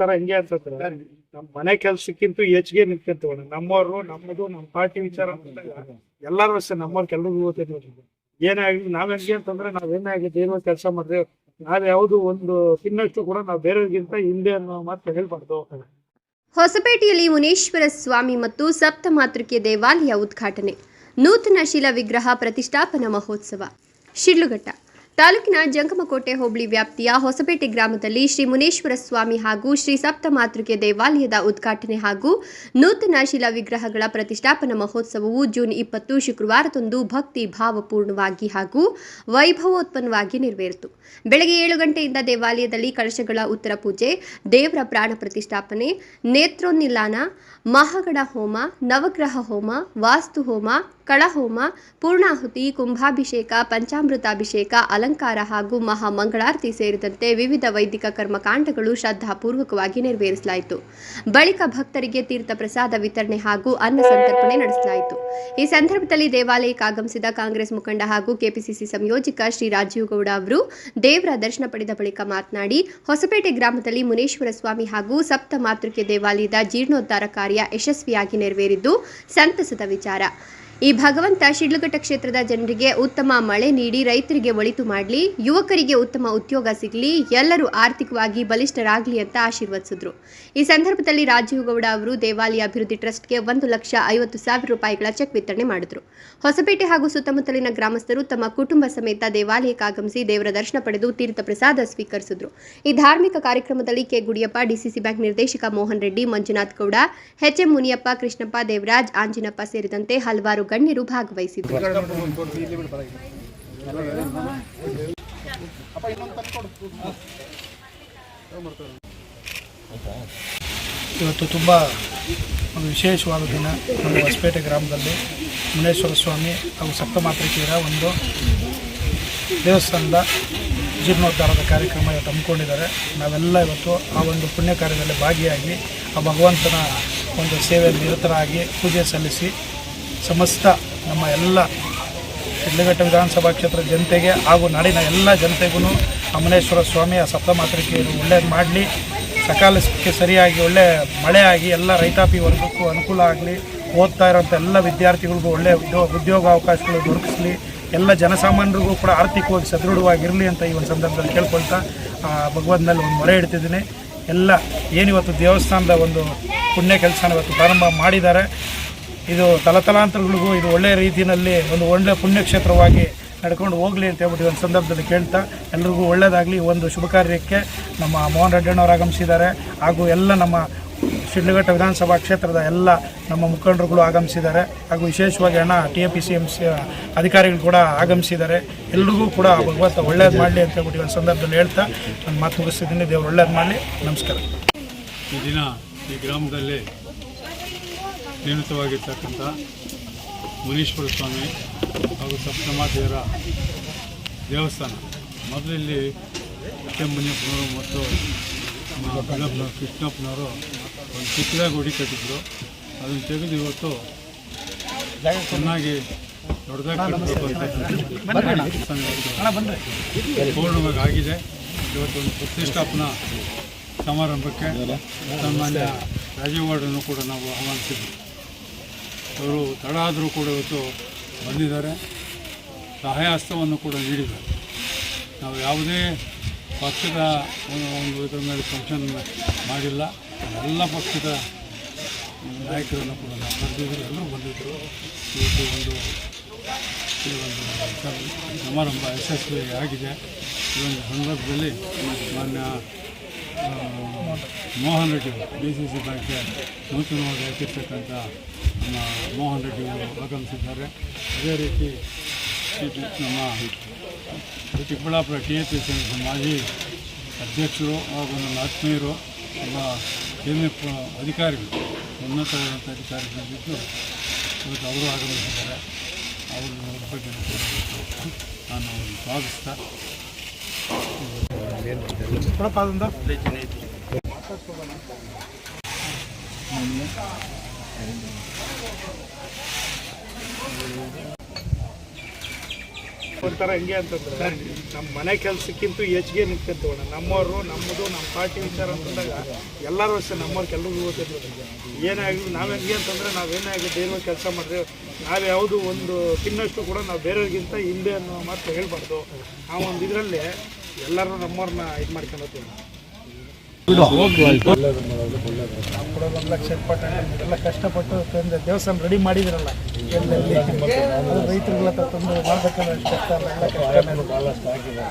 ತರ ಹಿಂಗೆ ಅಂತಂದ್ರೆ ನಮ್ಮ ಮನೆ ಕೆಲ್ಸಕ್ಕಿಂತ ಹೆಚ್ಚಿಗೆ ನಿಂತ್ಕೊಂತೀವಿ ನಮ್ಮವ್ರು ನಮ್ಮದು ನಮ್ಮ ಪಾರ್ಟಿ ವಿಚಾರ ಅಂದಾಗ ಎಲ್ಲಾರು ಅಷ್ಟೇ ನಮ್ಮವ್ರು ಕೆಲ್ರಿಗೂ ಗೊತ್ತಿಲ್ಲ ಏನೇ ಆಗ್ಲಿ ನಾವ್ ಹೆಂಗೆ ಅಂತಂದ್ರೆ ನಾವ್ ಏನೇ ಏನೋ ಕೆಲಸ ಮಾಡಿದ್ರೆ ನಾವ್ ಯಾವ್ದು ಒಂದು ತಿನ್ನಷ್ಟು ಕೂಡ ನಾವ್ ಬೇರೆಯವ್ರಿಗಿಂತ ಹಿಂದೆ ಅನ್ನೋ ಮಾತು ಹೇಳ್ಬಾರ್ದು. ಹೊಸಪೇಟೆಯಲ್ಲಿ ಮುನೇಶ್ವರ ಸ್ವಾಮಿ ಮತ್ತು ಸಪ್ತ ಮಾತೃಕೆ ದೇವಾಲಯ ಉದ್ಘಾಟನೆ. ನೂತನ ಶಿಲಾ ವಿಗ್ರಹ ಪ್ರತಿಷ್ಠಾಪನಾ ಮಹೋತ್ಸವ. ಶಿಡ್ಲಘಟ್ಟ. ತಾಲೂಕಿನ ಜಂಗಮಕೋಟೆ ಹೋಬಳಿ ವ್ಯಾಪ್ತಿಯ ಹೊಸಪೇಟೆ ಗ್ರಾಮದಲ್ಲಿ ಶ್ರೀ ಮುನೇಶ್ವರ ಸ್ವಾಮಿ ಹಾಗೂ ಶ್ರೀ ಸಪ್ತ ಮಾತೃಕೆ ದೇವಾಲಯದ ಉದ್ಘಾಟನೆ ಹಾಗೂ ನೂತನ ಶಿಲಾ ವಿಗ್ರಹಗಳ ಪ್ರತಿಷ್ಠಾಪನಾ ಮಹೋತ್ಸವವು ಜೂನ್ ಇಪ್ಪತ್ತು ಶುಕ್ರವಾರದಂದು ಭಕ್ತಿ ಭಾವಪೂರ್ಣವಾಗಿ ಹಾಗೂ ವೈಭವೋತ್ಪನ್ನವಾಗಿ ನೆರವೇರಿತು. ಬೆಳಗ್ಗೆ ಏಳು ಗಂಟೆಯಿಂದ ದೇವಾಲಯದಲ್ಲಿ ಕಳಶಗಳ ಉತ್ತರ ಪೂಜೆ, ದೇವರ ಪ್ರಾಣ ಪ್ರತಿಷ್ಠಾಪನೆ, ನೇತ್ರೋನ್ನಿಲಾನ ಮಹಾಗಡ ಹೋಮ, ನವಗ್ರಹ ಹೋಮ, ವಾಸ್ತು ಹೋಮ ಕಳಹೋಮ ಪೂರ್ಣಾಹುತಿ, ಕುಂಭಾಭಿಷೇಕ, ಪಂಚಾಮೃತಾಭಿಷೇಕ, ಅಲಂಕಾರ ಹಾಗೂ ಮಹಾಮಂಗಳಾರತಿ ಸೇರಿದಂತೆ ವಿವಿಧ ವೈದಿಕ ಕರ್ಮಕಾಂಡಗಳು ಶ್ರದ್ಧಾಪೂರ್ವಕವಾಗಿ ನೆರವೇರಿಸಲಾಯಿತು. ಬಳಿಕ ಭಕ್ತರಿಗೆ ತೀರ್ಥ ಪ್ರಸಾದ ವಿತರಣೆ ಹಾಗೂ ಅನ್ನ ಸಂತರ್ಪಣೆ ನಡೆಸಲಾಯಿತು. ಈ ಸಂದರ್ಭದಲ್ಲಿ ದೇವಾಲಯಕ್ಕೆ ಆಗಮಿಸಿದ ಕಾಂಗ್ರೆಸ್ ಮುಖಂಡ ಹಾಗೂ ಕೆಪಿಸಿಸಿ ಸಂಯೋಜಕ ಶ್ರೀ ರಾಜೀವ್ ಗೌಡ ಅವರು ದೇವರ ದರ್ಶನ ಪಡೆದ ಬಳಿಕ ಮಾತನಾಡಿ, ಹೊಸಪೇಟೆ ಗ್ರಾಮದಲ್ಲಿ ಮುನೇಶ್ವರ ಸ್ವಾಮಿ ಹಾಗೂ ಸಪ್ತ ಮಾತೃಕೆ ದೇವಾಲಯದ ಜೀರ್ಣೋದ್ಧಾರ ಕಾರ್ಯ ಯಶಸ್ವಿಯಾಗಿ ನೆರವೇರಿದ್ದು ಸಂತಸದ ವಿಚಾರ. ಈ ಭಗವಂತ ಶಿಡ್ಲಘಟ್ಟ ಕ್ಷೇತ್ರದ ಜನರಿಗೆ ಉತ್ತಮ ಮಳೆ ನೀಡಿ, ರೈತರಿಗೆ ಒಳಿತು ಮಾಡಲಿ, ಯುವಕರಿಗೆ ಉತ್ತಮ ಉದ್ಯೋಗ ಸಿಗಲಿ, ಎಲ್ಲರೂ ಆರ್ಥಿಕವಾಗಿ ಬಲಿಷ್ಠರಾಗಲಿ ಅಂತ ಆಶೀರ್ವದಿಸಿದ್ರು. ಈ ಸಂದರ್ಭದಲ್ಲಿ ರಾಜೀವ್ ಗೌಡ ಅವರು ದೇವಾಲಯ ಅಭಿವೃದ್ಧಿ ಟ್ರಸ್ಟ್ಗೆ ಒಂದು ಲಕ್ಷ ಐವತ್ತು ಸಾವಿರ ರೂಪಾಯಿಗಳ ಚೆಕ್ ವಿತರಣೆ ಮಾಡಿದ್ರು. ಹೊಸಪೇಟೆ ಹಾಗೂ ಸುತ್ತಮುತ್ತಲಿನ ಗ್ರಾಮಸ್ಥರು ತಮ್ಮ ಕುಟುಂಬ ಸಮೇತ ದೇವಾಲಯಕ್ಕೆ ಆಗಮಿಸಿ ದೇವರ ದರ್ಶನ ಪಡೆದು ತೀರ್ಥ ಪ್ರಸಾದ ಸ್ವೀಕರಿಸಿದ್ರು. ಈ ಧಾರ್ಮಿಕ ಕಾರ್ಯಕ್ರಮದಲ್ಲಿ ಕೆ. ಗುಡಿಯಪ್ಪ, ಡಿಸಿಸಿ ಬ್ಯಾಂಕ್ ನಿರ್ದೇಶಕ ಮೋಹನ್ ರೆಡ್ಡಿ, ಮಂಜುನಾಥ್ ಗೌಡ ಎಚ್ಎಂ ಮುನಿಯಪ್ಪ, ಕೃಷ್ಣಪ್ಪ ದೇವರಾಜ್, ಆಂಜಿನಪ್ಪ ಸೇರಿದಂತೆ ಹಲವಾರು ಗಣ್ಯರು ಭಾಗವಹಿಸಿದ್ದರು. ಇವತ್ತು ತುಂಬ ಒಂದು ವಿಶೇಷವಾದ ದಿನ ನಮ್ಮ ಹೊಸಪೇಟೆ ಗ್ರಾಮದಲ್ಲಿ ಮುನೇಶ್ವರ ಸ್ವಾಮಿ ಹಾಗೂ ಸಪ್ತಮಾತೃಕೆಯರ ಒಂದು ದೇವಸ್ಥಾನದ ಜೀರ್ಣೋದ್ಧಾರದ ಕಾರ್ಯಕ್ರಮ ಇವತ್ತು ಹಮ್ಮಿಕೊಂಡಿದ್ದಾರೆ. ನಾವೆಲ್ಲ ಇವತ್ತು ಆ ಒಂದು ಪುಣ್ಯ ಕಾರ್ಯದಲ್ಲಿ ಭಾಗಿಯಾಗಿ ಆ ಭಗವಂತನ ಒಂದು ಸೇವೆಯಲ್ಲಿ ನಿರತರಾಗಿ ಪೂಜೆ ಸಲ್ಲಿಸಿ ಸಮಸ್ತ ನಮ್ಮ ಎಲ್ಲ ಶಿಡ್ಲಘಟ್ಟ ವಿಧಾನಸಭಾ ಕ್ಷೇತ್ರದ ಜನತೆಗೆ ಹಾಗೂ ನಾಡಿನ ಎಲ್ಲ ಜನತೆಗೂ ಅಮನೇಶ್ವರ ಸ್ವಾಮಿಯ ಸಪ್ತಮಾತೃಕೆಯನ್ನು ಒಳ್ಳೇದು ಮಾಡಲಿ. ಸಕಾಲಕ್ಕೆ ಸರಿಯಾಗಿ ಒಳ್ಳೆ ಮಳೆ ಆಗಿ ಎಲ್ಲ ರೈತಾಪಿ ವರ್ಗಕ್ಕೂ ಅನುಕೂಲ ಆಗಲಿ. ಓದ್ತಾ ಇರೋಂಥ ಎಲ್ಲ ವಿದ್ಯಾರ್ಥಿಗಳಿಗೂ ಒಳ್ಳೆಯ ಉದ್ಯೋಗ ಉದ್ಯೋಗಾವಕಾಶಗಳು ದೊರಕಿಸಲಿ. ಎಲ್ಲ ಜನಸಾಮಾನ್ಯರಿಗೂ ಕೂಡ ಆರ್ಥಿಕವಾಗಿ ಸದೃಢವಾಗಿರಲಿ ಅಂತ ಈ ಒಂದು ಸಂದರ್ಭದಲ್ಲಿ ಕೇಳ್ಕೊಳ್ತಾ, ಆ, ಭಗವಂತನಲ್ಲಿ ಒಂದು ಮೊರೆ ಇಡ್ತಿದ್ದೀನಿ. ಎಲ್ಲ ಏನಿವತ್ತು ದೇವಸ್ಥಾನದ ಒಂದು ಪುಣ್ಯ ಕೆಲಸನ ಇವತ್ತು ಪ್ರಾರಂಭ ಮಾಡಿದ್ದಾರೆ. ಇದು ತಲತಲಾಂತರಗಳಿಗೂ ಇದು ಒಳ್ಳೆಯ ರೀತಿಯಲ್ಲಿ ಒಂದು ಒಳ್ಳೆಯ ಪುಣ್ಯಕ್ಷೇತ್ರವಾಗಿ ನಡ್ಕೊಂಡು ಹೋಗಲಿ ಅಂತ ಹೇಳ್ಬಿಟ್ಟು ಒಂದು ಸಂದರ್ಭದಲ್ಲಿ ಕೇಳ್ತಾ ಎಲ್ರಿಗೂ ಒಳ್ಳೆಯದಾಗಲಿ ಒಂದು ಶುಭ ಕಾರ್ಯಕ್ಕೆ ನಮ್ಮ ಮೋಹನ್ ರೆಡ್ಡಿಯಣ್ಣವರು ಆಗಮಿಸಿದ್ದಾರೆ. ಹಾಗೂ ಎಲ್ಲ ನಮ್ಮ ಶಿಡ್ಲಘಟ್ಟ ವಿಧಾನಸಭಾ ಕ್ಷೇತ್ರದ ಎಲ್ಲ ನಮ್ಮ ಮುಖಂಡರುಗಳು ಆಗಮಿಸಿದ್ದಾರೆ. ಹಾಗೂ ವಿಶೇಷವಾಗಿ ಅಣ್ಣ T A P C M C ಅಧಿಕಾರಿಗಳು ಕೂಡ ಆಗಮಿಸಿದ್ದಾರೆ. ಎಲ್ರಿಗೂ ಕೂಡ ಭಗವಂತ ಒಳ್ಳೇದು ಮಾಡಲಿ ಅಂತ ಹೇಳ್ಬಿಟ್ಟು ಒಂದು ಸಂದರ್ಭದಲ್ಲಿ ಹೇಳ್ತಾ ನಾನು ಮಾತು ಮುಗಿಸ್ತಿದ್ದೀನಿ. ದೇವ್ರು ಒಳ್ಳೇದು ಮಾಡಲಿ. ನಮಸ್ಕಾರ. ಈ ದಿನ ಈ ಗ್ರಾಮದಲ್ಲಿ ನೇಮಿತವಾಗಿರ್ತಕ್ಕಂಥ ಮುನೀಶ್ವರ ಸ್ವಾಮಿ ಹಾಗೂ ಸಪ್ತಮಾತೆಯರ ದೇವಸ್ಥಾನ. ಮೊದಲು ಇಲ್ಲಿ ಕೆ ಮುನಿಯಪ್ಪನವರು ಮತ್ತು ಕೃಷ್ಣಪ್ಪನವರು ಒಂದು ಚಿಕ್ಕದಾಗಿ ಗುಡಿ ಕಟ್ಟಿದ್ರು. ಅದನ್ನು ತೆಗೆದು ಇವತ್ತು ಚೆನ್ನಾಗಿ ದೊಡ್ಡದಾಗಿ ಪೂರ್ಣವಾಗಿ ಆಗಿದೆ. ಇವತ್ತು ಒಂದು ಪ್ರತಿಷ್ಠಾಪನಾ ಸಮಾರಂಭಕ್ಕೆ ಸನ್ಮಾನ್ಯ ರಾಜೀವ್ ವಾರ್ಡನ್ನು ಕೂಡ ನಾವು ಆಹ್ವಾನಿಸಿದ್ವಿ. ಅವರು ತಡ ಆದರೂ ಕೂಡ ಇವತ್ತು ಬಂದಿದ್ದಾರೆ. ಸಹಾಯ ಹಸ್ತವನ್ನು ಕೂಡ ನೀಡಿದ್ದಾರೆ. ನಾವು ಯಾವುದೇ ಪಕ್ಷದ ಒಂದು ಇದರ ಮೇಲೆ ಫಂಕ್ಷನ್ ಮಾಡಿಲ್ಲ. ಎಲ್ಲ ಪಕ್ಷದ ನಾಯಕರನ್ನು ಕೂಡ ನಾವು ಎಲ್ಲರೂ ಬಂದಿದ್ದರು. ಇವತ್ತು ಒಂದು ಈ ಒಂದು ಸಮಾರಂಭ ಯಶಸ್ವಿ ಆಗಿದೆ. ಈ ಒಂದು ಸಂದರ್ಭದಲ್ಲಿ ಮಾನ್ಯ Mohan Reddy D C C ಬ್ಯಾಂಕ್ಗೆ ನೂತನವಾಗಿ ಹಾಕಿರ್ತಕ್ಕಂಥ ಮೋಹನ್ ರೆಡ್ಡಿ ಅವರು ಆಗಮಿಸಿದ್ದಾರೆ. ಅದೇ ರೀತಿ ನಮ್ಮ Chikkaballapura T A P C ಮಾಜಿ ಅಧ್ಯಕ್ಷರು ಹಾಗೂ ನನ್ನ ಆತ್ಮೀಯರು ನಮ್ಮ ಕೇಂದ್ರ ಅಧಿಕಾರಿಗಳು ಉನ್ನತವಾದಂಥ ಅಧಿಕಾರಿಗಳಿದ್ದು ಇವತ್ತು ಅವರು ಆಗಮಿಸಿದ್ದಾರೆ. ಅವರು ಅವ್ರ ಬಗ್ಗೆ ನಾನು ಅವ್ರನ್ನ ಸ್ವಾಗತಿಸ್ತಾ ಅದೊಂದು. ಒಂಥರ ಹೆಂಗೆ ಅಂತಂದ್ರೆ ನಮ್ಮ ಮನೆ ಕೆಲಸಕ್ಕಿಂತ ಹೆಚ್ಚಿಗೆ ನಿಂತ್ಕೊಂತೀವಣ್ಣ ನಮ್ಮವರು, ನಮ್ಮದು, ನಮ್ಮ ಪಾರ್ಟಿ ವಿಚಾರ ಅಂತಂದಾಗ ಎಲ್ಲರೂ ಅಷ್ಟೇ ನಮ್ಮವ್ರಿಗೆ ಎಲ್ಲರಿಗೂ ಏನೇ ಆಗಲಿ ನಾವು ಹೆಂಗೆ ಅಂತಂದ್ರೆ ನಾವೇನೇ ಆಗಲಿ ಏನು ಕೆಲಸ ಮಾಡಿದ್ರೆ ನಾವು ಯಾವುದು ಒಂದು ತಿನ್ನಷ್ಟು ಕೂಡ ನಾವು ಬೇರೆಯವ್ರಿಗಿಂತ ಹಿಂದೆ ಅನ್ನೋ ಮಾತು ಹೇಳ್ಬಾರ್ದು. ಆ ಒಂದು ಇದರಲ್ಲಿ ಎಲ್ಲರೂ ನಮ್ಮವ್ರನ್ನ ಇದು ಮಾಡ್ಕೊಂಡು ಒಂದು ಲಕ್ಷ ಇಪ್ಪತ್ತು ಎಲ್ಲ ಕಷ್ಟಪಟ್ಟು ತಂದು ದೇವಸ್ಥಾನ ರೆಡಿ ಮಾಡಿದಿರಲ್ಲ ಎಲ್ಲೆಲ್ಲಿ ಅದು ರೈತರುಗಳ ಹತ್ರ ಮಾಡ್ಬೇಕಲ್ಲ ಕಷ್ಟ ಭಾಳಷ್ಟು ಆಗಿದೆ